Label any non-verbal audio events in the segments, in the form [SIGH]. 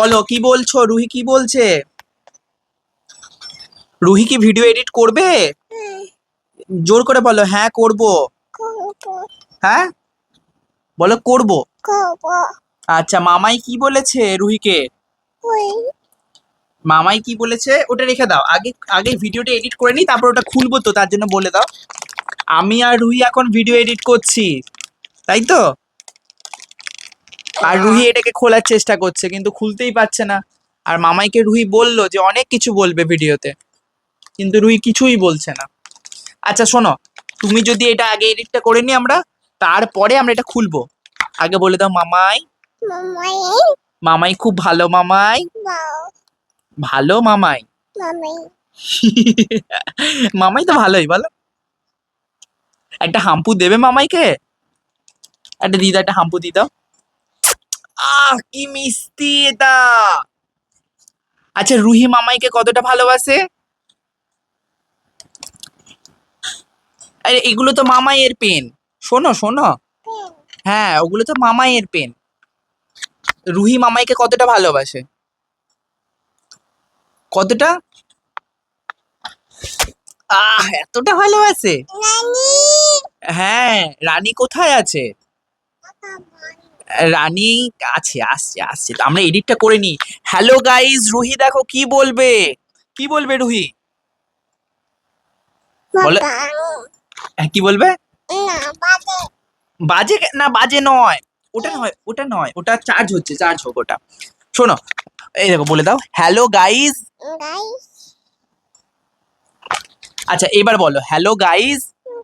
বলো, কি বলছো? রুহি কি বলছে? রুহি কি ভিডিও এডিট করবে? জোর করে বলো হ্যাঁ করব। হ্যাঁ? বলো, করব। আচ্ছা মামাই কি বলেছে রুহিকে? মামাই কি বলেছে? ওটা রেখে দাও। আগে আগে ভিডিওটা এডিট করে নিই, তারপর ওটা খুলবো তো, তার জন্য বলে দাও। আমি আর রুহি এখন ভিডিও এডিট করছি। তাই তো? আর রুহি এটাকে খোলার চেষ্টা করছে কিন্তু খুলতেই পারছে না। আর মামাইকে রুহি বলল যে অনেক কিছু বলবে ভিডিওতে কিন্তু রুহি কিছুই বলছে না। আচ্ছা শোনো তুমি যদি এটা আগে এডিটটা করে নি আমরা তারপরে আমরা এটা খুলবো। আগে বলে দাও মামাই। মামাই। খুব ভালো মামাই। ভালো মামাই। [LAUGHS] মামাই। তো ভালোই বলো। একটা হাম্পু দেবে মামাইকে? একটা দিদা একটা হাম্পু দি দাও। আহ কি মিষ্টি এটা। আচ্ছা রুহি মামাইকে কতটা ভালোবাসে? আরে এগুলো তো মামাইয়ের পেন। শোনো শোনো। হ্যাঁ ওগুলো তো মামাইয়ের পেন। রুহি মামাইকে কতটা ভালোবাসে? কতটা? আহ এতটা ভালোবাসে? হ্যাঁ রানী কোথায় আছে? রানী আছে আসছে আসছে। তো আমরা এডিটটা করে নিই। হ্যালো গাইস রুহি দেখো কি বলবে? কি বলবে রুহি? বলে। হ্যাঁ, কি বলবে? বাজে। না বাজে নয়। ওটা নয় ওটা নয়। ওটা চার্জ হচ্ছে চার্জ হোক ওটা। শোনো এই দেখো বলে দাও। হ্যালো গাইস আচ্ছা এবার বলো। হ্যালো গাইজ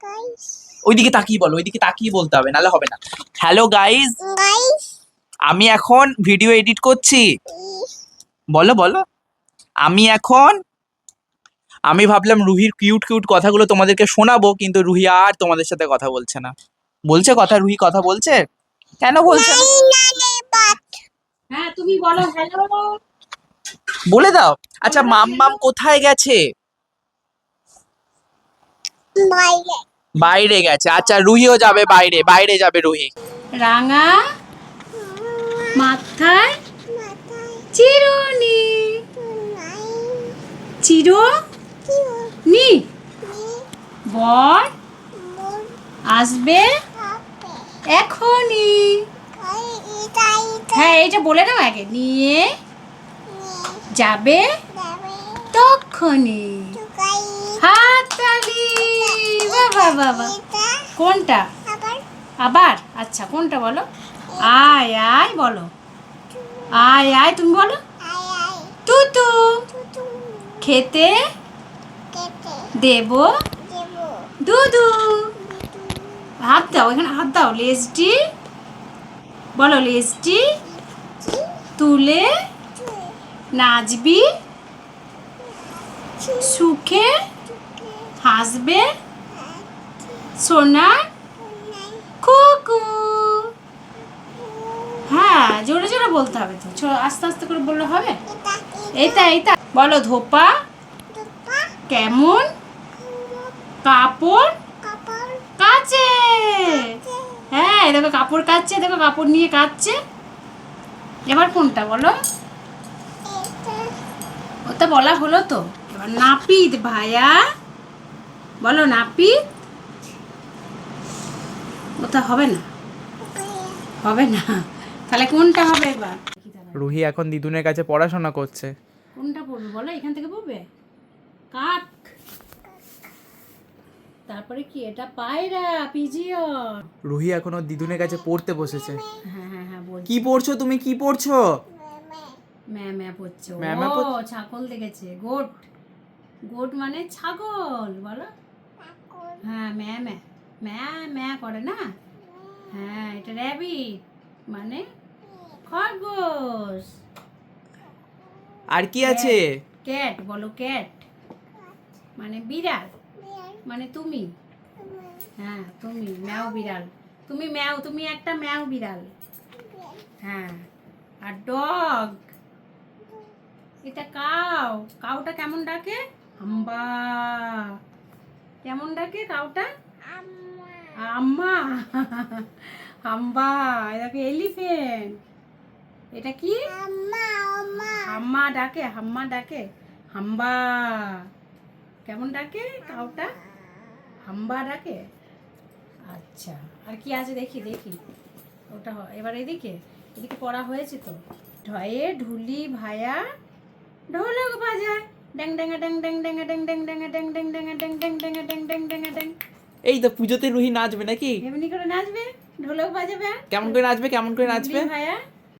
গাইস ওইদিকে তাকিয়ে বলো ওইদিকে তাকিয়ে বলতে হবে নাহলে হবে না। হ্যালো গাইস আমি এখন ভিডিও এডিট করছি। বলো বলো। আমি এখন আমি ভাবলাম রুহির কিউট কিউট কথাগুলো তোমাদেরকে শোনাবো কিন্তু রুহি আর তোমাদের সাথে কথা বলছে না। বলছে কথা রুহি কথা বলছে? কেন বলছে হ্যাঁ তুমি বলো হ্যালো বলে দাও। আচ্ছা মাম মাম কোথায় গেছে? বাইরে গেছে। আচ্ছা রুহিও যাবে বাইরে বাইরে যাবে রুহি। রাঙা মাথায় চিরুনি। চিরো নি বর আসবে এখনই। হ্যাঁ এইটা বলে দাও আগে। নিয়ে যাবে। তখনই। হাততালি। বাবা বাবা কোনটা? আবার? আচ্ছা কোনটা বলো? আয় আয় বলো। আয় আয় তুমি বলো। তুতু। খেতে দেব। দুদু হাত দাও এখানে হাত দাও। লেজটি। বলো লেজটি। তুলে। নাচবি। সুখে হাসবে সোনা কুকু। হ্যাঁ জোরে জোরে বলতে হবে তো। আস্তে আস্তে করে বললে হবে? এইটা এইটা। বলো, ধোপা কেমন? কাপড় কাচে। হ্যাঁ দেখো, কাপড় কাচ্ছে দেখো, কাপড় নিয়ে কাচ্ছে। এবার কোনটা বলো? ওটা বলা হলো তো? নাপিত ভাইয়া বলো নাপিত। ওটা হবে না। হবে না। তাহলে কোনটা হবে এবার? রুহি এখন দিদুনের কাছে পড়াশোনা করছে। কোনটা পড়বে বলো? এখান থেকে পড়বে? কাক। তারপরে কি? এটা পায়রা পিজিয়ন রুহি এখন ওর দিদুনের কাছে পড়তে বসেছে। হ্যাঁ হ্যাঁ হ্যাঁ বলছি। কি পড়ছো তুমি? কি পড়ছো? ম্যা ম্যা পড়ছে। ও? ছাগল দেখেছে। গোট। গোট মানে ছাগল বলো। হ্যাঁ ম্যা ম্যা ম্যা ম্যা করে না? হ্যাঁ এটা র্যাবিট মানে খরগোশ। আর কি আছে? ক্যাট বলো ক্যাট মানে বিড়াল। মানে তুমি। হ্যাঁ তুমি ম্যাও বিড়াল। তুমি ম্যাও তুমি একটা ম্যাও বিড়াল। হ্যাঁ আর ডগ এটা কাউ কাউটা কেমন ডাকে? হাম্বা কেমন ডাকে কাউটা? আম্মা। হাম্বা এটাকে এলিফেন্ট এটা কি? হাম্মা ডাকে হাম্মা ডাকে। হাম্বা কেমন ডাকে কাউটা? হাম্বা ডাকে। আচ্ছা আর কি আছে দেখি দেখি। ওটা এবার এদিকে এদিকে পড়া হয়েছে তো। ঢয়ে ঢুলি ভায়া ঢোলক বাজায়। এই তো পুজোতে রুহি নাচবে নাকি এমনি করে নাচবে ঢোলক বাজাবে কেমন করে নাচবে কেমন করে নাচবে ভাইয়া